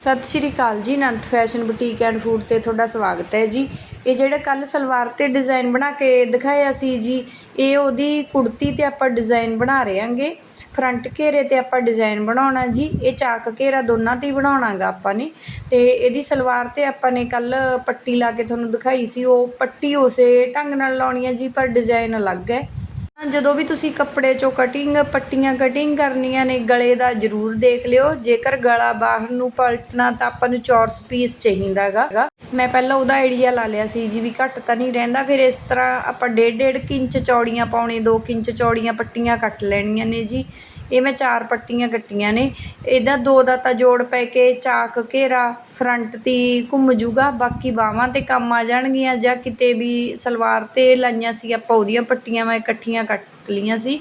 ਸਤਿ ਸ਼੍ਰੀ ਅਕਾਲ ਜੀ, Anant fashion boutique and food ਤੇ ਤੁਹਾਡਾ ਸਵਾਗਤ ਹੈ ਜੀ। ਇਹ ਜਿਹੜਾ ਕੱਲ ਸਲਵਾਰ ਤੇ ਡਿਜ਼ਾਈਨ ਬਣਾ ਕੇ ਦਿਖਾਇਆ ਸੀ ਜੀ, ਇਹ ਉਹਦੀ ਕੁੜਤੀ ਤੇ ਆਪਾਂ ਡਿਜ਼ਾਈਨ ਬਣਾ ਰਹੇ ਹਾਂਗੇ। ਫਰੰਟ ਘੇਰੇ ਤੇ ਆਪਾਂ ਡਿਜ਼ਾਈਨ ਬਣਾਉਣਾ ਜੀ, ਇਹ ਚਾਕ ਘੇਰਾ ਦੋਨਾਂ ਤੇ ਹੀ ਬਣਾਉਣਾਗਾ ਆਪਾਂ ਨੇ। ਤੇ ਇਹਦੀ ਸਲਵਾਰ ਤੇ ਆਪਾਂ ਨੇ ਕੱਲ ਪੱਟੀ ਲਾ ਕੇ ਤੁਹਾਨੂੰ ਦਿਖਾਈ ਸੀ, ਉਹ ਪੱਟੀ ਉਸੇ ਢੰਗ ਨਾਲ ਲਾਉਣੀ ਹੈ ਜੀ, ਪਰ ਡਿਜ਼ਾਈਨ ਅਲੱਗ ਹੈ। ਜਦੋਂ ਵੀ ਤੁਸੀਂ ਕੱਪੜੇ ਚੋਂ ਕਟਿੰਗ ਪੱਟੀਆਂ ਕਟਿੰਗ ਕਰਨੀਆਂ ਨੇ, ਗਲੇ ਦਾ ਜ਼ਰੂਰ ਦੇਖ ਲਿਓ। ਜੇਕਰ ਗਲਾ ਬਾਹਰ ਨੂੰ ਪਲਟਣਾ ਤਾਂ ਆਪਾਂ ਨੂੰ ਚੌਰਸ ਪੀਸ ਚਾਹੀਦਾ ਹੈਗਾ ਮੈਂ ਪਹਿਲਾਂ ਉਹਦਾ ਆਈਡੀਆ ਲਾ ਲਿਆ ਸੀ ਜੀ ਵੀ ਘੱਟ ਤਾਂ ਨਹੀਂ ਰਹਿੰਦਾ। ਫਿਰ ਇਸ ਤਰ੍ਹਾਂ ਆਪਾਂ ਡੇਢ ਡੇਢ ਕੁ ਇੰਚ ਚੌੜੀਆਂ ਪਾਉਣੇ 2 ਇੰਚ ਚੌੜੀਆਂ ਪੱਟੀਆਂ ਕੱਟ ਲੈਣੀਆਂ ਨੇ ਜੀ। ਇਹ ਮੈਂ ਚਾਰ ਪੱਟੀਆਂ ਕੱਟੀਆਂ ਨੇ। ਇਹਦਾ ਦੋ ਦਾ ਤਾਂ ਜੋੜ ਪੈ ਕੇ ਚਾਕ ਘੇਰਾ, ਫਰੰਟ ਤੇ ਘੁੰਮ ਜੂਗਾ, ਬਾਕੀ ਬਾਹਾਂ ਤੇ ਕੰਮ ਆ ਜਾਣਗੀਆਂ ਜਾਂ ਕਿਤੇ ਵੀ ਸਲਵਾਰ ਤੇ ਲਾਈਆਂ ਸੀ, ਆਪਾਂ ਉਹਦੀਆਂ ਪੱਟੀਆਂ ਮੈਂ ਇਕੱਠੀਆਂ ਕੱਟ ਲਈਆਂ ਸੀ।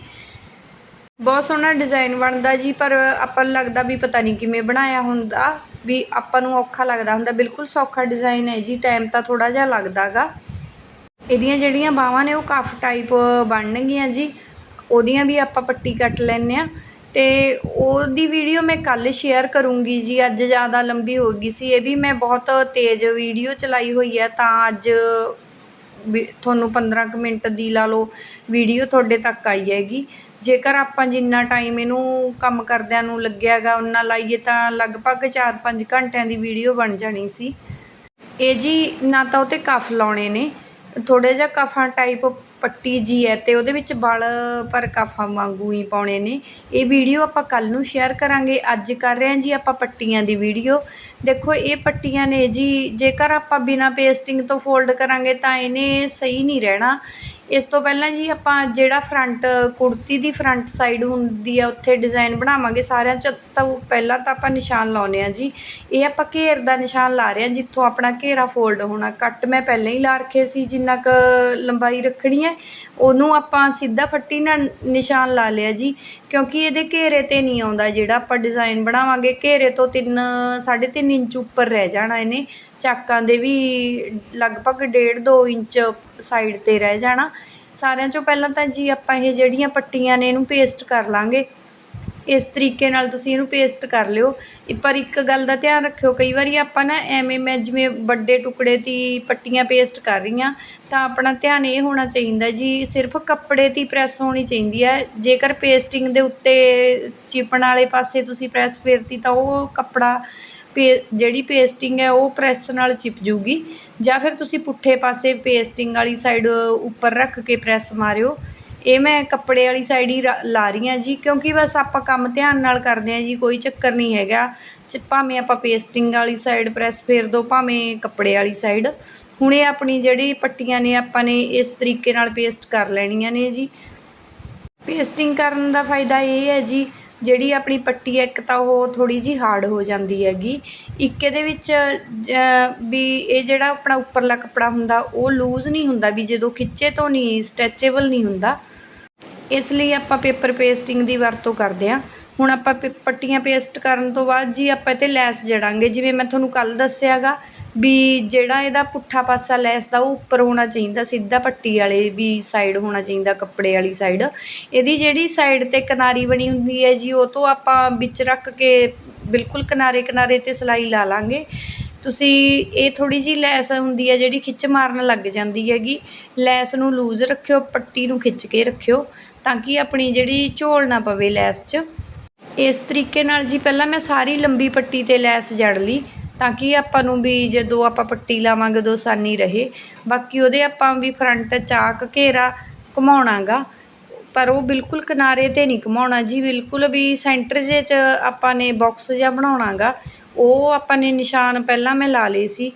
ਬਹੁਤ ਸੋਹਣਾ ਡਿਜ਼ਾਈਨ ਬਣਦਾ ਜੀ, ਪਰ ਆਪਾਂ ਨੂੰ ਲੱਗਦਾ ਵੀ ਪਤਾ ਨਹੀਂ ਕਿਵੇਂ ਬਣਾਇਆ ਹੁੰਦਾ, ਵੀ ਆਪਾਂ ਨੂੰ ਔਖਾ ਲੱਗਦਾ ਹੁੰਦਾ। ਬਿਲਕੁਲ ਸੌਖਾ ਡਿਜ਼ਾਈਨ ਹੈ ਜੀ, ਟਾਈਮ ਤਾਂ ਥੋੜਾ ਜਿਹਾ ਲੱਗਦਾਗਾ। ਇਹਦੀਆਂ ਜਿਹੜੀਆਂ ਬਾਹਾਂ ਨੇ ਉਹ ਕਫ ਟਾਈਪ ਬਣਨਗੀਆਂ ਜੀ। ਉਹਦੀਆਂ ਵੀ ਆਪਾਂ ਪੱਟੀ ਕੱਟ ਲੈਂਦੇ ਹਾਂ। ਅਤੇ ਉਹਦੀ ਵੀਡੀਓ ਮੈਂ ਕੱਲ੍ਹ ਸ਼ੇਅਰ ਕਰੂੰਗੀ ਜੀ, ਅੱਜ ਜ਼ਿਆਦਾ ਲੰਬੀ ਹੋ ਗਈ ਸੀ, ਇਹ ਵੀ ਮੈਂ ਬਹੁਤ ਤੇਜ਼ ਵੀਡੀਓ ਚਲਾਈ ਹੋਈ ਹੈ, ਤਾਂ ਅੱਜ ਵੀ ਤੁਹਾਨੂੰ 15 ਕੁ ਮਿੰਟ ਦੀ ਲਾ ਲਓ ਵੀਡੀਓ ਤੁਹਾਡੇ ਤੱਕ ਆਈ ਹੈਗੀ। ਜੇਕਰ ਆਪਾਂ ਜਿੰਨਾ ਟਾਈਮ ਇਹਨੂੰ ਕੰਮ ਕਰਦਿਆਂ ਨੂੰ ਲੱਗਿਆਗਾ ਉਨਾ ਲਾਈਏ ਤਾਂ ਲਗਭਗ 4-5 ਘੰਟਿਆਂ ਦੀ ਵੀਡੀਓ ਬਣ ਜਾਣੀ ਸੀ। ਇਹ ਜੀ ਨਾ ਤਾਂ ਉਹ ਉਤੇ ਕਫ ਲਾਉਣੇ ਨੇ ਥੋੜੇ ਜਿਹਾ ਕਫਾਂ ਟਾਈਪ ਪੱਟੀ ਜੀ ਹੈ ਅਤੇ ਉਹਦੇ ਵਿੱਚ ਬਲ ਪਰ ਕਫਾਂ ਵਾਂਗੂ ਹੀ ਪਾਉਣੇ ਨੇ। ਇਹ ਵੀਡੀਓ ਆਪਾਂ ਕੱਲ੍ਹ ਨੂੰ ਸ਼ੇਅਰ ਕਰਾਂਗੇ। ਅੱਜ ਕਰ ਰਹੇ ਹਾਂ ਜੀ ਆਪਾਂ ਪੱਟੀਆਂ ਦੀ ਵੀਡੀਓ। ਦੇਖੋ, ਇਹ ਪੱਟੀਆਂ ਨੇ ਜੀ, ਜੇਕਰ ਆਪਾਂ ਬਿਨਾਂ ਪੇਸਟਿੰਗ ਤੋਂ ਫੋਲਡ ਕਰਾਂਗੇ ਤਾਂ ਇਹਨੇ ਸਹੀ ਨਹੀਂ ਰਹਿਣਾ। ਇਸ ਤੋਂ ਪਹਿਲਾਂ ਜੀ ਆਪਾਂ ਜਿਹੜਾ ਫਰੰਟ ਕੁੜਤੀ ਦੀ ਫਰੰਟ ਸਾਈਡ ਹੁੰਦੀ ਆ, ਉੱਥੇ ਡਿਜ਼ਾਇਨ ਬਣਾਵਾਂਗੇ ਸਾਰਿਆਂ 'ਚ, ਤਾਂ ਪਹਿਲਾਂ ਤਾਂ ਆਪਾਂ ਨਿਸ਼ਾਨ ਲਾਉਂਦੇ ਹਾਂ ਜੀ। ਇਹ ਆਪਾਂ ਘੇਰ ਦਾ ਨਿਸ਼ਾਨ ਲਾ ਰਹੇ ਹਾਂ, ਜਿੱਥੋਂ ਆਪਣਾ ਘੇਰਾ ਫੋਲਡ ਹੋਣਾ। ਕੱਟ ਮੈਂ ਪਹਿਲਾਂ ਹੀ ਲਾ ਰੱਖੇ ਸੀ, ਜਿੰਨਾ ਕੁ ਲੰਬਾਈ ਰੱਖਣੀ ਹੈ, ਉਹਨੂੰ ਆਪਾਂ ਸਿੱਧਾ ਫੱਟੀ ਨਾਲ ਨਿਸ਼ਾਨ ਲਾ ਲਿਆ ਜੀ, ਕਿਉਂਕਿ ਇਹਦੇ ਘੇਰੇ ਤੇ ਨਹੀਂ ਆਉਂਦਾ। ਜਿਹੜਾ ਆਪਾਂ ਡਿਜ਼ਾਇਨ ਬਣਾਵਾਂਗੇ, ਘੇਰੇ ਤੋਂ 3 3.5 ਇੰਚ ਉੱਪਰ ਰਹਿ ਜਾਣਾ ਇਹਨੇ। ਚਾਕਾਂ ਦੇ ਵੀ ਲਗਭਗ ਡੇਢ ਦੋ ਇੰਚ ਸਾਈਡ ਤੇ ਰਹਿ ਜਾਣਾ। ਸਾਰਿਆਂ ਚੋਂ ਪਹਿਲਾਂ ਤਾਂ ਜੀ ਆਪਾਂ ਇਹ ਜਿਹੜੀਆਂ ਪੱਟੀਆਂ ਨੇ ਇਹਨੂੰ ਪੇਸਟ ਕਰ ਲਾਂਗੇ। ਇਸ ਤਰੀਕੇ ਨਾਲ ਤੁਸੀਂ ਇਹਨੂੰ ਪੇਸਟ ਕਰ ਲਿਓ। ਪਰ ਇੱਕ ਗੱਲ ਦਾ ਧਿਆਨ ਰੱਖਿਓ, ਕਈ ਵਾਰੀ ਆਪਾਂ ਨਾ ਐਵੇਂ ਮੈਂ ਜਿਵੇਂ ਵੱਡੇ ਟੁਕੜੇ ਦੀ ਪੱਟੀਆਂ ਪੇਸਟ ਕਰ ਰਹੀ ਹਾਂ, ਤਾਂ ਆਪਣਾ ਧਿਆਨ ਇਹ ਹੋਣਾ ਚਾਹੀਦਾ ਜੀ, ਸਿਰਫ ਕੱਪੜੇ ਦੀ ਪ੍ਰੈਸ ਹੋਣੀ ਚਾਹੀਦੀ ਹੈ। ਜੇਕਰ ਪੇਸਟਿੰਗ ਦੇ ਉੱਤੇ ਚਿਪਣ ਵਾਲੇ ਪਾਸੇ ਤੁਸੀਂ ਪ੍ਰੈਸ ਫੇਰਤੀ ਤਾਂ ਉਹ ਕੱਪੜਾ ਪੇ, ਜਿਹੜੀ ਪੇਸਟਿੰਗ ਹੈ ਉਹ ਪ੍ਰੈਸ ਨਾਲ ਚਿਪ ਜੂਗੀ ਜਾਂ ਫਿਰ ਤੁਸੀਂ ਪੁੱਠੇ ਪਾਸੇ ਪੇਸਟਿੰਗ ਵਾਲੀ ਸਾਈਡ ਉੱਪਰ ਰੱਖ ਕੇ ਪ੍ਰੈਸ ਮਾਰਿਓ। ਇਹ ਮੈਂ ਕੱਪੜੇ ਵਾਲੀ ਸਾਈਡ ਹੀ ਲਾ ਰਹੀ ਹਾਂ ਜੀ, ਕਿਉਂਕਿ ਬਸ ਆਪਾਂ ਕੰਮ ਧਿਆਨ ਨਾਲ ਕਰਦੇ ਹਾਂ ਜੀ, ਕੋਈ ਚੱਕਰ ਨਹੀਂ ਹੈਗਾ। ਭਾਵੇਂ ਆਪਾਂ ਪੇਸਟਿੰਗ ਵਾਲੀ ਸਾਈਡ ਪ੍ਰੈਸ ਫੇਰ ਦੋ, ਭਾਵੇਂ ਕੱਪੜੇ ਵਾਲੀ ਸਾਈਡ ਹੁਣ ਇਹ ਆਪਣੀ ਜਿਹੜੀ ਪੱਟੀਆਂ ਨੇ, ਆਪਾਂ ਨੇ ਇਸ ਤਰੀਕੇ ਨਾਲ ਪੇਸਟ ਕਰ ਲੈਣੀਆਂ ਨੇ ਜੀ। ਪੇਸਟਿੰਗ ਕਰਨ ਦਾ ਫਾਇਦਾ ਇਹ ਹੈ ਜੀ ਜਿਹੜੀ ਆਪਣੀ ਪੱਟੀ ਹੈ, ਇੱਕ ਤਾਂ ਉਹ ਥੋੜ੍ਹੀ ਜਿਹੀ ਹਾਰਡ ਹੋ ਜਾਂਦੀ ਹੈਗੀ। ਇੱਕ ਇਹਦੇ ਵਿੱਚ ਵੀ ਇਹ ਜਿਹੜਾ ਆਪਣਾ ਉੱਪਰਲਾ ਕੱਪੜਾ ਹੁੰਦਾ, ਉਹ ਲੂਜ਼ ਨਹੀਂ ਹੁੰਦਾ, ਵੀ ਜਦੋਂ ਖਿੱਚੇ ਤੋਂ ਨਹੀਂ ਸਟੈਚੇਬਲ ਨਹੀਂ ਹੁੰਦਾ। ਇਸ ਲਈ ਆਪਾਂ ਪੇਪਰ ਪੇਸਟਿੰਗ ਦੀ ਵਰਤੋਂ ਕਰਦੇ ਹਾਂ। ਹੁਣ ਆਪਾਂ ਪੇ, ਪੱਟੀਆਂ ਪੇਸਟ ਕਰਨ ਤੋਂ ਬਾਅਦ ਜੀ ਆਪਾਂ ਇਹ ਤੇ ਲੈਸ ਜੜਾਂਗੇ। ਜਿਵੇਂ ਮੈਂ ਤੁਹਾਨੂੰ ਕੱਲ ਦੱਸਿਆਗਾ ਵੀ ਜਿਹੜਾ ਇਹਦਾ ਪੁੱਠਾ ਪਾਸਾ ਲੈਸ ਦਾ ਉਹ ਉੱਪਰ ਹੋਣਾ ਚਾਹੀਦਾ, ਸਿੱਧਾ ਪੱਟੀ ਵਾਲੇ ਵੀ ਸਾਈਡ ਹੋਣਾ ਚਾਹੀਦਾ, ਕੱਪੜੇ ਵਾਲੀ ਸਾਈਡ ਇਹਦੀ ਜਿਹੜੀ ਸਾਈਡ ਤੇ ਕਿਨਾਰੀ ਬਣੀ ਹੁੰਦੀ ਹੈ ਜੀ, ਉਹ ਤੋਂ ਆਪਾਂ ਵਿੱਚ ਰੱਖ ਕੇ ਬਿਲਕੁਲ ਕਿਨਾਰੇ ਕਿਨਾਰੇ ਤੇ ਸਿਲਾਈ ਲਾ ਲਾਂਗੇ। ਤੁਸੀਂ ਇਹ ਥੋੜ੍ਹੀ ਜਿਹੀ ਲੈਸ ਹੁੰਦੀ ਹੈ ਜਿਹੜੀ ਖਿੱਚ ਮਾਰਨ ਲੱਗ ਜਾਂਦੀ ਹੈਗੀ। ਲੈਸ ਨੂੰ ਲੂਜ਼ ਰੱਖਿਓ, ਪੱਟੀ ਨੂੰ ਖਿੱਚ ਕੇ ਰੱਖਿਓ, ਤਾਂ ਕਿ ਆਪਣੀ ਜਿਹੜੀ ਝੋਲ ਨਾ ਪਵੇ ਲੈਸ 'ਚ। ਇਸ ਤਰੀਕੇ ਨਾਲ ਜੀ ਪਹਿਲਾਂ ਮੈਂ ਸਾਰੀ ਲੰਬੀ ਪੱਟੀ ਤੇ ਲੈਸ ਜੜ ਲਈ। ਤਾਂ ਕਿ ਆਪਾਂ ਨੂੰ ਵੀ ਜਦੋਂ ਆਪਾਂ ਪੱਟੀ ਲਾਵਾਂਗੇ ਉਦੋਂ ਆਸਾਨੀ ਰਹੇ। ਬਾਕੀ ਉਹਦੇ ਆਪਾਂ ਵੀ ਫਰੰਟ ਚਾਕ ਘੇਰਾ ਘੁਮਾਉਣਾਗਾ। ਪਰ ਉਹ ਬਿਲਕੁਲ ਕਿਨਾਰੇ ਤੇ ਨਹੀਂ ਘੁਮਾਉਣਾ ਜੀ, ਬਿਲਕੁਲ ਵੀ ਸੈਂਟਰ ਜੇ ਚ ਆਪਾਂ ਨੇ ਬਾਕਸ ਜਿਹਾ ਬਣਾਉਣਾਗਾ, ਉਹ ਆਪਾਂ ਨੇ ਨਿਸ਼ਾਨ ਪਹਿਲਾਂ ਮੈਂ ਲਾ ਲਏ ਸੀ।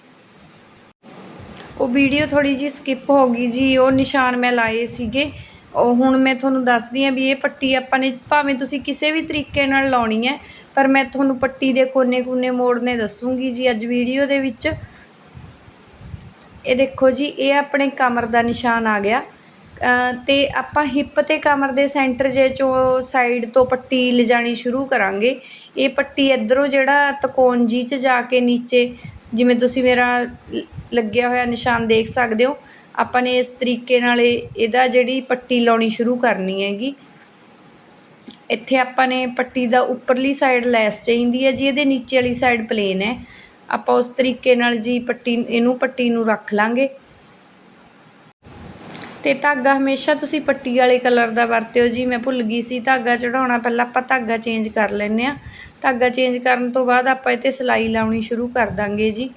ਉਹ ਵੀਡੀਓ ਥੋੜੀ ਜੀ ਸਕਿਪ ਹੋ ਗਈ ਜੀ, ਉਹ ਨਿਸ਼ਾਨ ਮੈਂ ਲਾਏ ਸੀਗੇ। ਉਹ ਹੁਣ ਮੈਂ ਤੁਹਾਨੂੰ ਦੱਸਦੀ ਆ ਵੀ ਇਹ ਪੱਟੀ ਆਪਾਂ ਨੇ ਭਾਵੇਂ ਤੁਸੀਂ ਕਿਸੇ ਵੀ ਤਰੀਕੇ ਨਾਲ ਲਾਉਣੀ ਹੈ ਪਰ ਮੈਂ ਤੁਹਾਨੂੰ ਪੱਟੀ ਦੇ ਕੋਨੇ-ਕੋਨੇ ਮੋੜਨੇ ਦੱਸੂਗੀ ਜੀ ਅੱਜ ਵੀਡੀਓ ਦੇ ਵਿੱਚ। ਇਹ ਦੇਖੋ ਜੀ, ਇਹ ਆਪਣੇ ਕਮਰ ਦਾ ਨਿਸ਼ਾਨ ਆ ਗਿਆ। ਤੇ ਆਪਾਂ ਹਿੱਪ ਤੇ ਕਮਰ ਦੇ ਸੈਂਟਰ ਜੇ ਚੋਂ ਸਾਈਡ ਤੋਂ ਪੱਟੀ ਲਿਜਾਣੀ ਸ਼ੁਰੂ ਕਰਾਂਗੇ। ਇਹ ਪੱਟੀ ਇਧਰੋਂ ਜਿਹੜਾ ਤਕੋਨ ਜੀ ਚ ਜਾ ਕੇ ਨੀਚੇ, ਜਿਵੇਂ ਤੁਸੀਂ ਮੇਰਾ ਲੱਗਿਆ ਹੋਇਆ ਨਿਸ਼ਾਨ ਦੇਖ ਸਕਦੇ ਹੋ। ਆਪਾਂ ਨੇ ਇਸ ਤਰੀਕੇ ਨਾਲ ਇਹਦਾ ਜਿਹੜੀ ਪੱਟੀ ਲਾਉਣੀ ਸ਼ੁਰੂ ਕਰਨੀ ਹੈਗੀ। ਇੱਥੇ ਆਪਾਂ ਨੇ ਪੱਟੀ ਦਾ ਉੱਪਰਲੀ ਸਾਈਡ ਲੈਸ ਚਾਹੀਦੀ ਹੈ ਜੀ, ਇਹਦੇ ਨੀਚੇ ਵਾਲੀ ਸਾਈਡ ਪਲੇਨ ਹੈ। ਆਪਾਂ ਉਸ ਤਰੀਕੇ ਨਾਲ ਜੀ ਪੱਟੀ, ਇਹਨੂੰ ਪੱਟੀ ਨੂੰ ਰੱਖ ਲਾਂਗੇ। ਤੇ ਧਾਗਾ ਹਮੇਸ਼ਾ ਤੁਸੀਂ ਪੱਟੀ ਵਾਲੇ ਕਲਰ ਦਾ ਵਰਤਿਓ ਜੀ, ਮੈਂ ਭੁੱਲ ਗਈ ਸੀ, ਧਾਗਾ ਚੜਾਉਣਾ ਪਹਿਲਾਂ ਆਪਾਂ ਧਾਗਾ ਚੇਂਜ ਕਰ ਲੈਂਦੇ ਆ ਧਾਗਾ ਚੇਂਜ ਕਰਨ ਤੋਂ ਬਾਅਦ ਆਪਾਂ ਇੱਥੇ ਸਿਲਾਈ ਲਾਉਣੀ ਸ਼ੁਰੂ ਕਰ ਦਾਂਗੇ ਜੀ।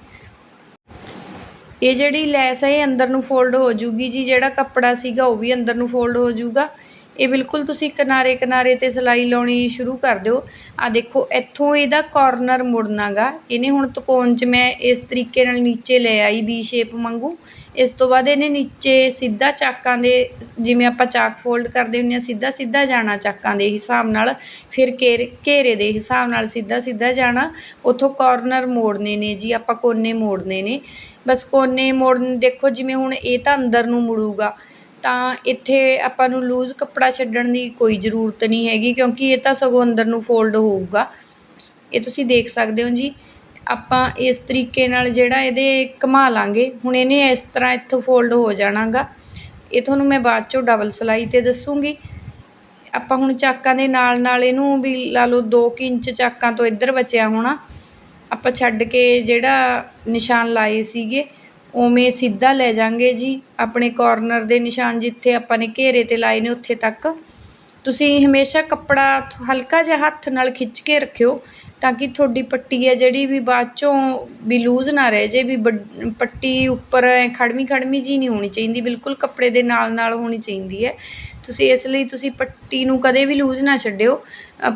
ਇਹ ਜਿਹੜੀ ਲੈਸ ਹੈ, ਇਹ ਅੰਦਰ ਨੂੰ ਫੋਲਡ ਹੋ ਜੂਗੀ ਜੀ, ਜਿਹੜਾ ਕੱਪੜਾ ਸੀਗਾ ਉਹ ਵੀ ਅੰਦਰ ਨੂੰ ਫੋਲਡ ਹੋ ਜੂਗਾ। ਇਹ ਬਿਲਕੁਲ ਤੁਸੀਂ ਕਿਨਾਰੇ ਕਿਨਾਰੇ ਤੇ ਸਿਲਾਈ ਲਾਉਣੀ ਸ਼ੁਰੂ ਕਰ ਦਿਓ। ਆ ਦੇਖੋ, ਇੱਥੋਂ ਇਹਦਾ ਕਾਰਨਰ ਮੁੜਨਾਗਾ। ਇਹਨੇ ਹੁਣ ਤਕੋਣ 'ਚ ਮੈਂ ਇਸ ਤਰੀਕੇ ਨਾਲ ਨੀਚੇ ਲੈ ਆਈ ਵੀ ਸ਼ੇਪ ਵਾਂਗੂ। ਇਸ ਤੋਂ ਬਾਅਦ ਇਹਨੇ ਨੀਚੇ ਸਿੱਧਾ ਚਾਕਾਂ ਦੇ, ਜਿਵੇਂ ਆਪਾਂ ਚਾਕ ਫੋਲਡ ਕਰਦੇ ਹੁੰਦੇ ਆ ਸਿੱਧਾ ਸਿੱਧਾ ਜਾਣਾ ਚਾਕਾਂ ਦੇ ਹਿਸਾਬ ਨਾਲ। ਫਿਰ ਘੇਰੇ ਘੇਰੇ ਦੇ ਹਿਸਾਬ ਨਾਲ ਸਿੱਧਾ ਸਿੱਧਾ ਜਾਣਾ। ਉੱਥੋਂ ਕਾਰਨਰ ਮੋੜਨੇ ਨੇ ਜੀ, ਆਪਾਂ ਕੋਨੇ ਮੋੜਨੇ ਨੇ। ਬਸ ਕੋਨੇ ਮੋੜਨ, ਦੇਖੋ ਜਿਵੇਂ ਹੁਣ ਇਹ ਤਾਂ ਅੰਦਰ ਨੂੰ ਮੁੜੂਗਾ। ਤਾਂ ਇੱਥੇ ਆਪਾਂ ਨੂੰ ਲੂਜ਼ ਕੱਪੜਾ ਛੱਡਣ ਦੀ ਕੋਈ ਜ਼ਰੂਰਤ ਨਹੀਂ ਹੈਗੀ, ਕਿਉਂਕਿ ਇਹ ਤਾਂ ਸਗੋਂ ਅੰਦਰ ਨੂੰ ਫੋਲਡ ਹੋਊਗਾ। ਇਹ ਤੁਸੀਂ ਦੇਖ ਸਕਦੇ ਹੋ ਜੀ। ਆਪਾਂ ਇਸ ਤਰੀਕੇ ਨਾਲ ਜਿਹੜਾ ਇਹਦੇ ਘੁਮਾ ਲਾਂਗੇ। ਹੁਣ ਇਹਨੇ ਇਸ ਤਰ੍ਹਾਂ ਇੱਥੋਂ ਫੋਲਡ ਹੋ ਜਾਣਾਗਾ। ਇਹ ਤੁਹਾਨੂੰ ਮੈਂ ਬਾਅਦ ਚੋਂ ਡਬਲ ਸਿਲਾਈ ਤੇ ਦੱਸੂਗੀ। ਆਪਾਂ ਹੁਣ ਚਾਕਾਂ ਦੇ ਨਾਲ ਨਾਲ ਇਹਨੂੰ ਵੀ ਲਾ ਲਓ 2 ਇੰਚ ਚਾਕਾਂ ਤੋਂ ਇੱਧਰ ਬਚਿਆ ਹੋਣਾ। ਆਪਾਂ ਛੱਡ ਕੇ ਜਿਹੜਾ ਨਿਸ਼ਾਨ ਲਾਏ ਸੀਗੇ ਉਵੇਂ ਸਿੱਧਾ ਲੈ ਜਾਾਂਗੇ ਜੀ। ਆਪਣੇ ਕੋਰਨਰ ਦੇ ਨਿਸ਼ਾਨ ਜਿੱਥੇ ਆਪਾਂ ਨੇ ਘੇਰੇ ਤੇ ਲਾਏ ਨੇ ਉੱਥੇ ਤੱਕ। ਤੁਸੀਂ ਹਮੇਸ਼ਾ ਕੱਪੜਾ ਹਲਕਾ ਜਿਹਾ ਹੱਥ ਨਾਲ ਖਿੱਚ ਕੇ ਰੱਖਿਓ ਤਾਂ ਕਿ ਤੁਹਾਡੀ ਪੱਟੀ ਹੈ ਜਿਹੜੀ ਵੀ ਬਾਅਦ ਚੋਂ ਵੀ ਲੂਜ਼ ਨਾ ਰਹਿ ਜੇ, ਵੀ ਵੱਡ- ਪੱਟੀ ਉੱਪਰ ਐਂ ਖੜਮੀ ਖੜਮੀ ਜੀ ਨਹੀਂ ਹੋਣੀ ਚਾਹੀਦੀ। ਬਿਲਕੁਲ ਕੱਪੜੇ ਦੇ ਨਾਲ ਨਾਲ ਹੋਣੀ ਚਾਹੀਦੀ ਹੈ। ਤੁਸੀਂ ਇਸ ਲਈ ਤੁਸੀਂ ਪੱਟੀ ਨੂੰ ਕਦੇ ਵੀ ਲੂਜ਼ ਨਾ ਛੱਡਿਓ।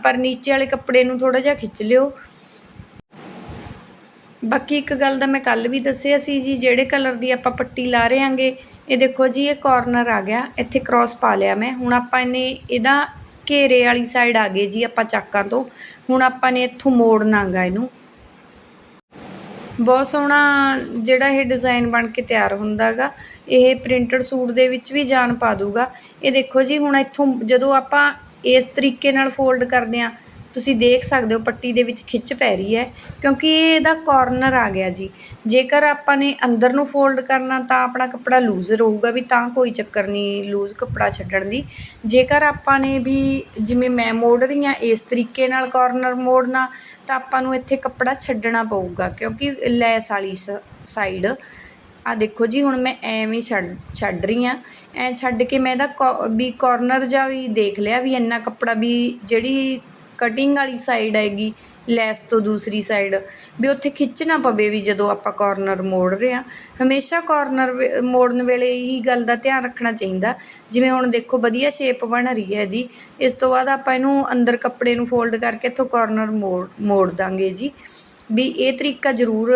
ਪਰ ਨੀਚੇ ਵਾਲੇ ਕੱਪੜੇ ਨੂੰ ਥੋੜਾ ਜਿਹਾ ਖਿੱਚ ਲਿਓ। ਬਾਕੀ ਇੱਕ ਗੱਲ ਦਾ ਮੈਂ ਕੱਲ ਵੀ ਦੱਸਿਆ ਸੀ ਜੀ, ਜਿਹੜੇ ਕਲਰ ਦੀ ਆਪਾਂ ਪੱਟੀ ਲਾ ਰਹੇ ਆਂਗੇ ਇਹ ਦੇਖੋ ਜੀ, ਇਹ ਕਾਰਨਰ ਆ ਗਿਆ, ਇੱਥੇ ਕ੍ਰਾਸ ਪਾ ਲਿਆ ਮੈਂ। ਹੁਣ ਆਪਾਂ ਇਹਨੇ ਇਹਦਾ ਘੇਰੇ ਵਾਲੀ ਸਾਈਡ ਆ ਗਏ ਜੀ ਆਪਾਂ ਚਾਕਾਂ ਤੋਂ। ਹੁਣ ਆਪਾਂ ਨੇ ਇੱਥੋਂ ਮੋੜਨਾਗਾ ਇਹਨੂੰ। ਬਹੁਤ ਸੋਹਣਾ ਜਿਹੜਾ ਇਹ ਡਿਜ਼ਾਈਨ ਬਣ ਕੇ ਤਿਆਰ ਹੁੰਦਾਗਾ ਇਹ ਪ੍ਰਿੰਟਡ ਸੂਟ ਦੇ ਵਿੱਚ ਵੀ ਜਾਨ ਪਾ ਦੂਗਾ। ਇਹ ਦੇਖੋ ਜੀ, ਹੁਣ ਇੱਥੋਂ ਜਦੋਂ ਆਪਾਂ ਇਸ ਤਰੀਕੇ ਨਾਲ ਫੋਲਡ ਕਰਦੇ ਆ ਤੁਸੀਂ ਦੇਖ ਸਕਦੇ ਹੋ ਪੱਟੀ ਦੇ ਵਿੱਚ ਖਿੱਚ ਪੈ ਰਹੀ ਹੈ, ਕਿਉਂਕਿ ਇਹ ਇਹਦਾ ਕੋਰਨਰ ਆ ਗਿਆ ਜੀ। ਜੇਕਰ ਆਪਾਂ ਨੇ ਅੰਦਰ ਨੂੰ ਫੋਲਡ ਕਰਨਾ ਤਾਂ ਆਪਣਾ ਕੱਪੜਾ ਲੂਜ਼ ਰਹੂਗਾ ਵੀ ਤਾਂ ਕੋਈ ਚੱਕਰ ਨਹੀਂ ਲੂਜ਼ ਕੱਪੜਾ ਛੱਡਣ ਦੀ। ਜੇਕਰ ਆਪਾਂ ਨੇ ਵੀ ਜਿਵੇਂ ਮੈਂ ਮੋੜ ਰਹੀ ਹਾਂ, ਇਸ ਤਰੀਕੇ ਨਾਲ ਕੋਰਨਰ ਮੋੜਨਾ, ਤਾਂ ਆਪਾਂ ਨੂੰ ਇੱਥੇ ਕੱਪੜਾ ਛੱਡਣਾ ਪਊਗਾ, ਕਿਉਂਕਿ ਲੈਸ ਵਾਲੀ ਸਾਈਡ ਆ ਦੇਖੋ ਜੀ, ਹੁਣ ਮੈਂ ਐਵੇਂ ਛੱਡ ਛੱਡ ਰਹੀ ਆ ਐ ਛੱਡ ਕੇ ਮੈਂ ਇਹਦਾ ਕੋ- ਵੀ ਕੋਰਨਰ ਜਾ ਵੀ ਦੇਖ ਲਿਆ ਵੀ ਇੰਨਾ ਕੱਪੜਾ ਵੀ ਜਿਹੜੀ ਕਟਿੰਗ ਵਾਲੀ ਸਾਈਡ ਹੈਗੀ, ਲੈਸ ਤੋਂ ਦੂਸਰੀ ਸਾਈਡ ਵੀ ਉੱਥੇ ਖਿੱਚਣਾ ਪਵੇ ਵੀ ਜਦੋਂ ਆਪਾਂ ਕਾਰਨਰ ਮੋੜ ਰਹੇ ਆ ਹਮੇਸ਼ਾ ਕਾਰਨਰ ਮੋੜਨ ਵੇਲੇ ਇਹੀ ਗੱਲ ਦਾ ਧਿਆਨ ਰੱਖਣਾ ਚਾਹੀਦਾ। ਜਿਵੇਂ ਹੁਣ ਦੇਖੋ ਵਧੀਆ ਸ਼ੇਪ ਬਣ ਰਹੀ ਹੈ ਇਹਦੀ, ਇਸ ਤੋਂ ਬਾਅਦ ਆਪਾਂ ਇਹਨੂੰ ਅੰਦਰ ਕੱਪੜੇ ਨੂੰ ਫੋਲਡ ਕਰਕੇ ਇੱਥੋਂ ਕਾਰਨਰ ਮੋੜ ਮੋੜ ਦਾਂਗੇ ਜੀ। ਵੀ ਇਹ ਤਰੀਕਾ ਜ਼ਰੂਰ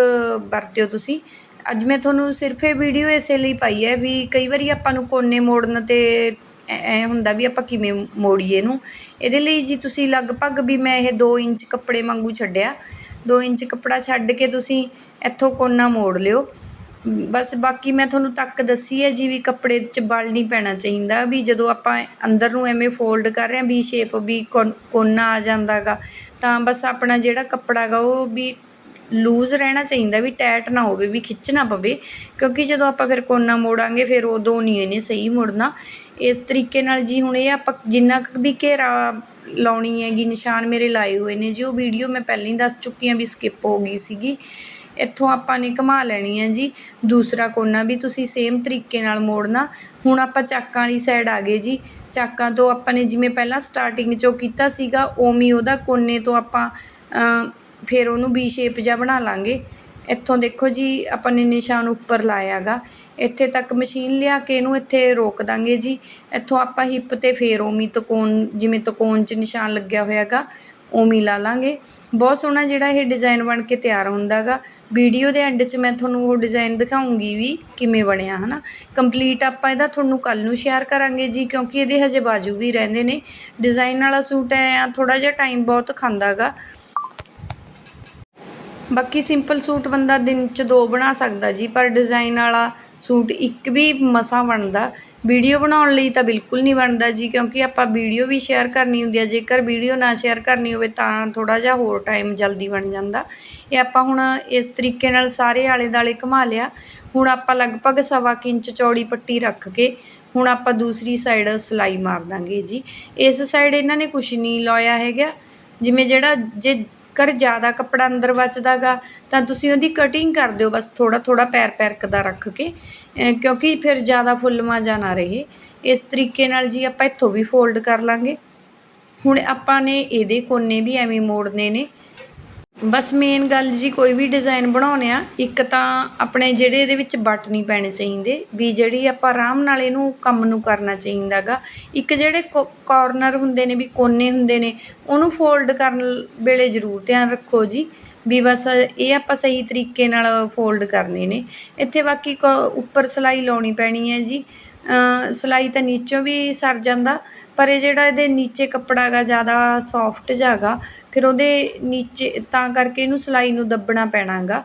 ਵਰਤਿਓ ਤੁਸੀਂ। ਅੱਜ ਮੈਂ ਤੁਹਾਨੂੰ ਸਿਰਫ ਇਹ ਵੀਡੀਓ ਇਸੇ ਲਈ ਪਾਈ ਹੈ ਵੀ ਕਈ ਵਾਰੀ ਆਪਾਂ ਨੂੰ ਕੋਨੇ ਮੋੜਨ ਤੇ ਐ, ਐਂ ਹੁੰਦਾ ਵੀ ਆਪਾਂ ਕਿਵੇਂ ਮੋੜੀਏ ਇਹਨੂੰ। ਇਹਦੇ ਲਈ ਜੀ ਤੁਸੀਂ ਲਗਭਗ ਵੀ ਮੈਂ ਇਹ 2 ਇੰਚ ਕੱਪੜੇ ਵਾਂਗੂ ਛੱਡਿਆ। 2 ਇੰਚ ਕੱਪੜਾ ਛੱਡ ਕੇ ਤੁਸੀਂ ਇੱਥੋਂ ਕੋਨਾ ਮੋੜ ਲਿਓ। ਬਸ ਬਾਕੀ ਮੈਂ ਤੁਹਾਨੂੰ ਤੱਕ ਦੱਸੀ ਹੈ ਜੀ ਵੀ ਕੱਪੜੇ 'ਚ ਬਲ ਨਹੀਂ ਪੈਣਾ ਚਾਹੀਦਾ ਵੀ ਜਦੋਂ ਆਪਾਂ ਅੰਦਰ ਨੂੰ ਐਵੇਂ ਫੋਲਡ ਕਰ ਰਹੇ ਹਾਂ ਵੀ ਸ਼ੇਪ ਵੀ ਕੋਨ- ਕੋਨਾ ਆ ਜਾਂਦਾਗਾ ਤਾਂ ਬਸ ਆਪਣਾ ਜਿਹੜਾ ਕੱਪੜਾ ਗਾ ਉਹ ਵੀ ਲੂਜ਼ ਰਹਿਣਾ ਚਾਹੀਦਾ ਵੀ ਟਾਈਟ ਨਾ ਹੋਵੇ ਵੀ ਖਿੱਚਣਾ ਪਵੇ ਕਿਉਂਕਿ ਜਦੋਂ ਆਪਾਂ ਫਿਰ ਕੋਨਾ ਮੋੜਾਂਗੇ ਫਿਰ ਉਦੋਂ ਨਹੀਂ ਇਹਨੇ ਸਹੀ ਮੁੜਨਾ ਇਸ ਤਰੀਕੇ ਨਾਲ ਜੀ ਹੁਣ ਇਹ ਆਪਾਂ ਜਿੰਨਾ ਕੁ ਵੀ ਘੇਰਾ ਲਾਉਣੀ ਹੈਗੀ ਨਿਸ਼ਾਨ ਮੇਰੇ ਲਾਏ ਹੋਏ ਨੇ ਜੀ ਉਹ ਵੀਡੀਓ ਮੈਂ ਪਹਿਲਾਂ ਹੀ ਦੱਸ ਚੁੱਕੀ ਹਾਂ ਵੀ ਸਕਿਪ ਹੋ ਗਈ ਸੀਗੀ ਇੱਥੋਂ ਆਪਾਂ ਨੇ ਘੁਮਾ ਲੈਣੀ ਹੈ ਜੀ ਦੂਸਰਾ ਕੋਨਾ ਵੀ ਤੁਸੀਂ ਸੇਮ ਤਰੀਕੇ ਨਾਲ ਮੋੜਨਾ ਹੁਣ ਆਪਾਂ ਚਾਕਾਂ ਵਾਲੀ ਸਾਈਡ ਆ ਗਏ ਜੀ ਚਾਕਾਂ ਤੋਂ ਆਪਾਂ ਨੇ ਜਿਵੇਂ ਪਹਿਲਾਂ ਸਟਾਰਟਿੰਗ 'ਚੋਂ ਕੀਤਾ ਸੀਗਾ ਉਵੇਂ ਹੀ ਉਹਦਾ ਕੋਨੇ ਤੋਂ ਆਪਾਂ ਅਮ, ਫਿਰ ਉਹਨੂੰ ਵੀ ਸ਼ੇਪ ਜਿਹਾ ਬਣਾ ਲਾਂਗੇ। ਇੱਥੋਂ ਦੇਖੋ ਜੀ, ਆਪਾਂ ਨੇ ਨਿਸ਼ਾਨ ਉੱਪਰ ਲਾਇਆਗਾ। ਇੱਥੇ ਤੱਕ ਮਸ਼ੀਨ ਲਿਆ ਕੇ ਇਹਨੂੰ ਇੱਥੇ ਰੋਕ ਦਾਂਗੇ ਜੀ। ਇੱਥੋਂ ਆਪਾਂ ਹਿੱਪ ਤੇ ਫੇਰ ਉਵੇਂ ਤਕੋਨ, ਜਿਵੇਂ ਤਕੋਣ 'ਚ ਨਿਸ਼ਾਨ ਲੱਗਿਆ ਹੋਇਆਗਾ ਉਮੀ ਲਾ ਲਾਂਗੇ। ਬਹੁਤ ਸੋਹਣਾ ਜਿਹੜਾ ਇਹ ਡਿਜ਼ਾਈਨ ਬਣ ਕੇ ਤਿਆਰ ਹੁੰਦਾਗਾ। ਵੀਡੀਓ ਦੇ ਐਂਡ 'ਚ ਮੈਂ ਤੁਹਾਨੂੰ ਉਹ ਡਿਜ਼ਾਈਨ ਦਿਖਾਉਂਗੀ ਵੀ ਕਿਵੇਂ ਬਣਿਆ, ਹਨਾ। ਕੰਪਲੀਟ ਆਪਾਂ ਇਹਦਾ ਤੁਹਾਨੂੰ ਕੱਲ ਨੂੰ ਸ਼ੇਅਰ ਕਰਾਂਗੇ ਜੀ, ਕਿਉਂਕਿ ਇਹਦੇ ਹਜੇ ਬਾਜੂ ਵੀ ਰਹਿੰਦੇ ਨੇ। ਡਿਜ਼ਾਈਨ ਵਾਲਾ ਸੂਟ ਹੈ ਥੋੜਾ ਜਿਹਾ ਟਾਈਮ ਬਹੁਤ ਖਾਂਦਾਗਾ। ਬਾਕੀ ਸਿੰਪਲ ਸੂਟ ਬੰਦਾ ਦਿਨ ਚ ਦੋ ਬਣਾ ਸਕਦਾ ਜੀ, ਪਰ ਡਿਜ਼ਾਈਨ ਵਾਲਾ ਸੂਟ ਇੱਕ ਵੀ ਮਸਾਂ ਬਣਦਾ। ਵੀਡੀਓ ਬਣਾਉਣ ਲਈ ਤਾਂ ਬਿਲਕੁਲ ਨਹੀਂ ਬਣਦਾ ਜੀ, ਕਿਉਂਕਿ ਆਪਾਂ ਵੀਡੀਓ ਵੀ ਸ਼ੇਅਰ ਕਰਨੀ ਹੁੰਦੀ ਹੈ ਜੇਕਰ ਵੀਡੀਓ ਨਾ ਸ਼ੇਅਰ ਕਰਨੀ ਹੋਵੇ ਤਾਂ ਥੋੜਾ ਜਿਹਾ ਹੋਰ ਟਾਈਮ ਜਲਦੀ ਬਣ ਜਾਂਦਾ। ਇਹ ਆਪਾਂ ਹੁਣ ਇਸ ਤਰੀਕੇ ਨਾਲ ਸਾਰੇ ਆਲੇ ਦਾਲੇ ਘੁਮਾ ਲਿਆ। ਹੁਣ ਆਪਾਂ ਲਗਭਗ ਸਵਾ ਕੁ ਇੰਚ ਚੌੜੀ ਪੱਟੀ ਰੱਖ ਕੇ ਹੁਣ ਆਪਾਂ ਦੂਸਰੀ ਸਾਈਡ ਸਿਲਾਈ ਮਾਰ ਦਾਂਗੇ ਜੀ। ਇਸ ਸਾਈਡ ਇਹਨਾਂ ਨੇ ਕੁਝ ਨਹੀਂ ਲਾਇਆ ਹੈਗਾ। ਜਿਵੇਂ ਜਿਹੜਾ ਜੇ ਕਰ ਜ਼ਿਆਦਾ ਕੱਪੜਾ ਅੰਦਰ ਬਚਦਾਗਾ ਤਾਂ ਤੁਸੀਂ ਉਹਦੀ ਕਟਿੰਗ ਕਰ ਦਿਓ, ਬਸ ਥੋੜ੍ਹਾ ਥੋੜ੍ਹਾ ਪੈਰ ਪੈਰ ਕਦਾ ਰੱਖ ਕੇ ਕਿਉਂਕਿ ਫਿਰ ਜ਼ਿਆਦਾ ਫੁੱਲਵਾਂ ਜਾ ਨਾ ਰਹੇ। ਇਸ ਤਰੀਕੇ ਨਾਲ ਜੀ ਆਪਾਂ ਇੱਥੋਂ ਵੀ ਫੋਲਡ ਕਰ ਲਾਂਗੇ। ਹੁਣ ਆਪਾਂ ਨੇ ਇਹਦੇ ਕੋਨੇ ਵੀ ਐਵੇਂ ਮੋੜਨੇ ਨੇ। ਬਸ ਮੇਨ ਗੱਲ ਜੀ ਕੋਈ ਵੀ ਡਿਜ਼ਾਈਨ ਬਣਾਉਣੇ ਆ ਇੱਕ ਤਾਂ ਆਪਣੇ ਜਿਹੜੇ ਇਹਦੇ ਵਿੱਚ ਵੱਟ ਨਹੀਂ ਪੈਣੇ ਚਾਹੀਦੇ, ਵੀ ਜਿਹੜੀ ਆਪਾਂ ਆਰਾਮ ਨਾਲ ਇਹਨੂੰ ਕੰਮ ਨੂੰ ਕਰਨਾ ਚਾਹੀਦਾ ਗਾ। ਇੱਕ ਜਿਹੜੇ ਕੋਰਨਰ ਹੁੰਦੇ ਨੇ, ਵੀ ਕੋਨੇ ਹੁੰਦੇ ਨੇ, ਉਹਨੂੰ ਫੋਲਡ ਕਰਨ ਵੇਲੇ ਜ਼ਰੂਰ ਧਿਆਨ ਰੱਖੋ ਜੀ। ਵੀ ਬਸ ਇਹ ਆਪਾਂ ਸਹੀ ਤਰੀਕੇ ਨਾਲ ਫੋਲਡ ਕਰਨੇ ਨੇ। ਇੱਥੇ ਬਾਕੀ ਕ- ਉੱਪਰ ਸਿਲਾਈ ਲਾਉਣੀ ਪੈਣੀ ਹੈ ਜੀ। ਸਿਲਾਈ ਤਾਂ ਨੀਚੋਂ ਵੀ ਸਰ ਜਾਂਦਾ, ਪਰ ਇਹ ਜਿਹੜਾ ਇਹਦੇ ਨੀਚੇ ਕੱਪੜਾ ਗਾ ਜ਼ਿਆਦਾ ਸੌਫਟ ਜਾਗਾ ਫਿਰ ਉਹਦੇ ਨੀਚੇ ਤਾਂ ਕਰਕੇ ਇਹਨੂੰ ਸਿਲਾਈ ਨੂੰ ਦੱਬਣਾ ਪੈਣਾਗਾ।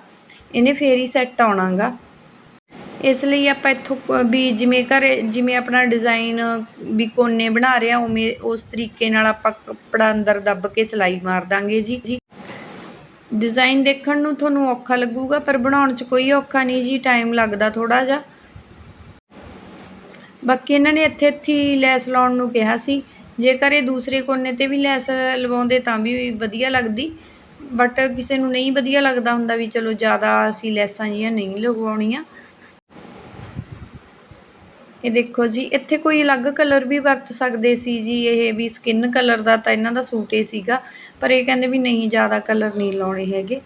ਇਹਨੇ ਫੇਰ ਹੀ ਸੈੱਟ ਆਉਣਾਗਾ। ਇਸ ਲਈ ਆਪਾਂ ਇੱਥੋਂ ਵੀ ਜਿਵੇਂ ਘਰੇ ਜਿਵੇਂ ਆਪਣਾ ਡਿਜ਼ਾਈਨ ਵੀ ਕੋਨੇ ਬਣਾ ਰਿਹਾ, ਉਵੇਂ ਉਸ ਤਰੀਕੇ ਨਾਲ ਆਪਾਂ ਕੱਪੜਾ ਅੰਦਰ ਦੱਬ ਕੇ ਸਿਲਾਈ ਮਾਰ ਦਾਂਗੇ ਜੀ ਜੀ। ਡਿਜ਼ਾਈਨ ਦੇਖਣ ਨੂੰ ਤੁਹਾਨੂੰ ਔਖਾ ਲੱਗੂਗਾ, ਪਰ ਬਣਾਉਣ 'ਚ ਕੋਈ ਔਖਾ ਨਹੀਂ ਜੀ ਟਾਈਮ ਲੱਗਦਾ ਥੋੜਾ ਜਿਹਾ। ਬਾਕੀ ਇਹਨਾਂ ਨੇ ਇੱਥੇ ਇੱਥੇ ਲੈਸ ਲਾਉਣ ਨੂੰ ਕਿਹਾ ਸੀ। ਜੇਕਰ ਇਹ ਦੂਸਰੇ ਕੋਨੇ ਤੇ ਵੀ ਲੈਸ ਲਵਾਉਂਦੇ ਤਾਂ ਵੀ ਵਧੀਆ ਲੱਗਦੀ। ਬਟ ਕਿਸੇ ਨੂੰ ਨਹੀਂ ਵਧੀਆ ਲੱਗਦਾ ਹੁੰਦਾ ਵੀ ਚਲੋ ਜ਼ਿਆਦਾ ਅਸੀਂ ਲੈਸਾਂ ਜੀਆਂ ਨਹੀਂ ਲਗਵਾਉਣੀਆਂ। ਇਹ ਦੇਖੋ ਜੀ, ਇੱਥੇ ਕੋਈ ਅਲੱਗ ਕਲਰ ਵੀ ਵਰਤ ਸਕਦੇ ਸੀ ਜੀ, ਇਹ ਵੀ ਸਕਿਨ ਕਲਰ ਦਾ ਤਾਂ ਇਹਨਾਂ ਦਾ ਸੂਟ ਹੀ ਸੀਗਾ, ਪਰ ਇਹ ਕਹਿੰਦੇ ਵੀ ਨਹੀਂ ਜ਼ਿਆਦਾ ਕਲਰ ਨਹੀਂ ਲਾਉਣੇ ਹੈਗੇ।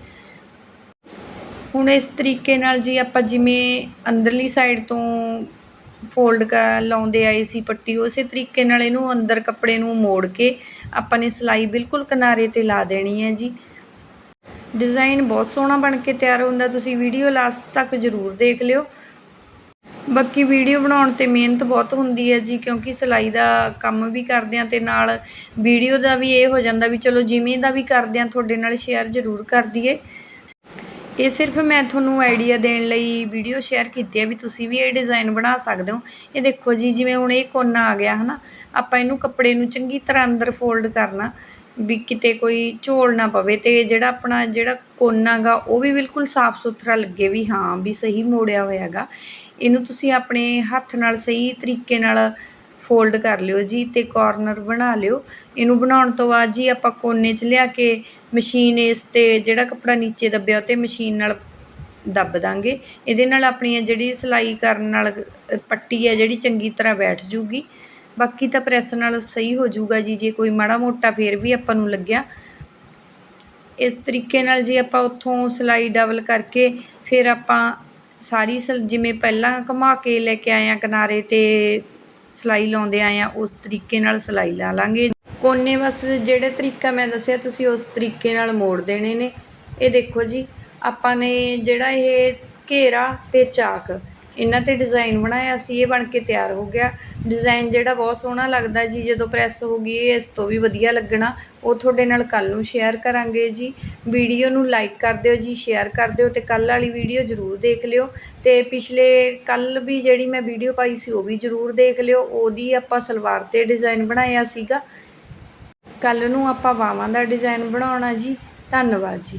ਹੁਣ ਇਸ ਤਰੀਕੇ ਨਾਲ ਜੀ ਆਪਾਂ ਜਿਵੇਂ ਅੰਦਰਲੀ ਸਾਈਡ ਤੋਂ ਫੋਲਡ ਕਰ ਲਾਉਂਦੇ ਆਏ ਸੀ ਪੱਟੀ, ਉਸੇ ਤਰੀਕੇ ਨਾਲ ਇਹਨੂੰ ਅੰਦਰ ਕੱਪੜੇ ਨੂੰ ਮੋੜ ਕੇ ਆਪਾਂ ਨੇ ਸਿਲਾਈ ਬਿਲਕੁਲ ਕਿਨਾਰੇ ਤੇ ਲਾ ਦੇਣੀ ਹੈ ਜੀ। ਡਿਜ਼ਾਈਨ ਬਹੁਤ ਸੋਹਣਾ ਬਣ ਕੇ ਤਿਆਰ ਹੁੰਦਾ, ਤੁਸੀਂ ਵੀਡੀਓ ਲਾਸਟ ਤੱਕ ਜ਼ਰੂਰ ਦੇਖ ਲਿਓ। ਬਾਕੀ ਵੀਡੀਓ ਬਣਾਉਣ ਤੇ ਮਿਹਨਤ ਬਹੁਤ ਹੁੰਦੀ ਹੈ ਜੀ, ਕਿਉਂਕਿ ਸਿਲਾਈ ਦਾ ਕੰਮ ਵੀ ਕਰਦੇ ਆ ਤੇ ਨਾਲ ਵੀਡੀਓ ਦਾ ਵੀ ਇਹ ਹੋ ਜਾਂਦਾ ਵੀ ਚਲੋ ਜਿਵੇਂ ਦਾ ਵੀ ਕਰਦੇ ਆ ਤੁਹਾਡੇ ਨਾਲ ਸ਼ੇਅਰ ਜ਼ਰੂਰ ਕਰ ਦਈਏ। ਇਹ ਸਿਰਫ ਮੈਂ ਤੁਹਾਨੂੰ ਆਈਡੀਆ ਦੇਣ ਲਈ ਵੀਡੀਓ ਸ਼ੇਅਰ ਕੀਤੀ ਹੈ ਵੀ ਤੁਸੀਂ ਵੀ ਇਹ ਡਿਜ਼ਾਈਨ ਬਣਾ ਸਕਦੇ ਹੋ। ਇਹ ਦੇਖੋ ਜੀ, ਜਿਵੇਂ ਹੁਣ ਇਹ ਕੋਨਾ ਆ ਗਿਆ, ਹਨਾ? ਆਪਾਂ ਇਹਨੂੰ ਕੱਪੜੇ ਨੂੰ ਚੰਗੀ ਤਰ੍ਹਾਂ ਅੰਦਰ ਫੋਲਡ ਕਰਨਾ। ਵੀ ਕਿਤੇ ਕੋਈ ਝੋਲ ਨਾ ਪਵੇ ਅਤੇ ਜਿਹੜਾ ਆਪਣਾ ਜਿਹੜਾ ਕੋਨਾ ਗਾ, ਉਹ ਵੀ ਬਿਲਕੁਲ ਸਾਫ਼ ਸੁਥਰਾ ਲੱਗੇ ਵੀ ਹਾਂ, ਵੀ ਸਹੀ ਮੋੜਿਆ ਹੋਇਆ ਗਾ। ਇਹਨੂੰ ਤੁਸੀਂ ਆਪਣੇ ਹੱਥ ਨਾਲ ਸਹੀ ਤਰੀਕੇ ਨਾਲ ਫੋਲਡ ਕਰ ਲਿਓ ਜੀ ਤੇ ਕਾਰਨਰ ਬਣਾ ਲਿਓ। ਇਹਨੂੰ ਬਣਾਉਣ ਤੋਂ ਬਾਅਦ ਜੀ ਆਪਾਂ ਕੋਨੇ 'ਚ ਲਿਆ ਕੇ ਮਸ਼ੀਨ ਇਸ ਤੇ ਜਿਹੜਾ ਕੱਪੜਾ ਨੀਚੇ ਦੱਬਿਆ, ਉਹ ਤੇ ਮਸ਼ੀਨ ਨਾਲ ਦੱਬ ਦਾਂਗੇ। ਇਹਦੇ ਨਾਲ ਆਪਣੀ ਇਹ ਜਿਹੜੀ ਸਿਲਾਈ ਕਰਨ ਨਾਲ ਪੱਟੀ ਹੈ ਜਿਹੜੀ ਚੰਗੀ ਤਰ੍ਹਾਂ ਬੈਠ ਜੂਗੀ। ਬਾਕੀ ਤਾਂ ਪ੍ਰੈਸ ਨਾਲ ਸਹੀ ਹੋ ਜਾਊਗਾ ਜੀ, ਜੇ ਕੋਈ ਮਾੜਾ ਮੋਟਾ ਫੇਰ ਵੀ ਆਪਾਂ ਨੂੰ ਲੱਗਿਆ। ਇਸ ਤਰੀਕੇ ਨਾਲ ਜੇ ਆਪਾਂ ਉੱਥੋਂ ਸਿਲਾਈ ਡਬਲ ਕਰਕੇ ਫਿਰ ਆਪਾਂ ਸਾਰੀ ਸਲ- ਜਿਵੇਂ ਪਹਿਲਾਂ ਘੁਮਾ ਕੇ ਲੈ ਕੇ ਆਏ ਆ ਕਿਨਾਰੇ ਤੇ ਸਿਲਾਈ ਲਾਉਂਦੇ ਆਏ ਆ ਉਸ ਤਰੀਕੇ ਨਾਲ ਸਿਲਾਈ ਲਾ ਲਾਂਗੇ। ਕੋਨੇ ਬਸ ਜਿਹੜੇ ਤਰੀਕਾ ਮੈਂ ਦੱਸਿਆ, ਤੁਸੀਂ ਉਸ ਤਰੀਕੇ ਨਾਲ ਮੋੜ ਦੇਣੇ ਨੇ। ਇਹ ਦੇਖੋ ਜੀ, ਆਪਾਂ ਨੇ ਜਿਹੜਾ ਇਹ ਘੇਰਾ ਤੇ ਚਾਕ ਇਹਨਾਂ ਤੇ ਡਿਜ਼ਾਈਨ ਬਣਾਇਆ ਸੀ, ਇਹ ਬਣ ਕੇ ਤਿਆਰ ਹੋ ਗਿਆ। ਡਿਜ਼ਾਈਨ ਜਿਹੜਾ ਬਹੁਤ ਸੋਹਣਾ ਲੱਗਦਾ ਜੀ, ਜਦੋਂ ਪ੍ਰੈਸ ਹੋ ਗਈ, ਇਹ ਇਸ ਤੋਂ ਵੀ ਵਧੀਆ ਲੱਗਣਾ। ਉਹ ਤੁਹਾਡੇ ਨਾਲ ਕੱਲ ਨੂੰ ਸ਼ੇਅਰ ਕਰਾਂਗੇ ਜੀ। ਵੀਡੀਓ ਨੂੰ ਲਾਈਕ ਕਰ ਦਿਓ ਜੀ ਸ਼ੇਅਰ ਕਰ ਦਿਓ ਤੇ ਕੱਲ ਵਾਲੀ ਵੀਡੀਓ ਜ਼ਰੂਰ ਦੇਖ ਲਿਓ। ਤੇ ਪਿਛਲੇ ਕੱਲ ਵੀ ਜਿਹੜੀ ਮੈਂ ਵੀਡੀਓ ਪਾਈ ਸੀ, ਉਹ ਵੀ ਜ਼ਰੂਰ ਦੇਖ ਲਿਓ। ਉਹਦੀ ਆਪਾਂ ਸਲਵਾਰ ਤੇ ਡਿਜ਼ਾਈਨ ਬਣਾਇਆ ਸੀਗਾ। ਕੱਲ ਨੂੰ ਆਪਾਂ ਬਾਹਾਂ ਦਾ ਡਿਜ਼ਾਈਨ ਬਣਾਉਣਾ ਜੀ। ਧੰਨਵਾਦ ਜੀ।